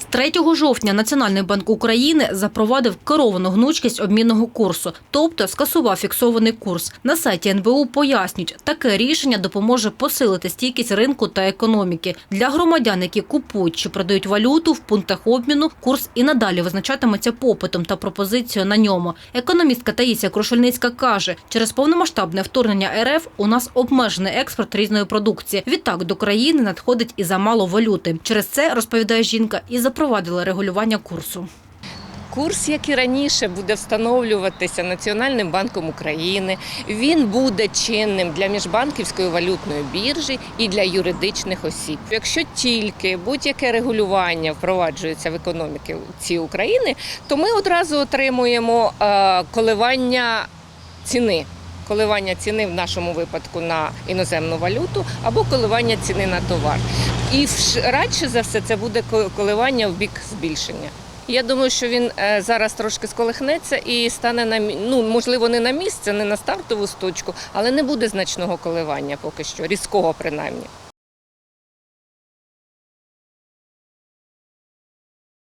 З 3 жовтня Національний банк України запровадив керовану гнучкість обмінного курсу, тобто скасував фіксований курс. На сайті НБУ пояснюють, таке рішення допоможе посилити стійкість ринку та економіки. Для громадян, які купують чи продають валюту в пунктах обміну, курс і надалі визначатиметься попитом та пропозицією на ньому. Економістка Таїсія Крушельницька каже, через повномасштабне вторгнення РФ у нас обмежений експорт різної продукції. Відтак до країни надходить і замало валюти. Через це розповідає жінка і запровадила регулювання курсу. Курс, як і раніше, буде встановлюватися Національним банком України. Він буде чинним для міжбанківської валютної біржі і для юридичних осіб. Якщо тільки будь-яке регулювання впроваджується в економіці України, то ми одразу отримуємо е, коливання ціни. Коливання ціни в нашому випадку на іноземну валюту або коливання ціни на товар. І радше за все це буде коливання в бік збільшення. Я думаю, що він е, зараз трошки сколихнеться і стане на ну можливо не на місце, не на стартову точку, але не буде значного коливання поки що, різкого принаймні.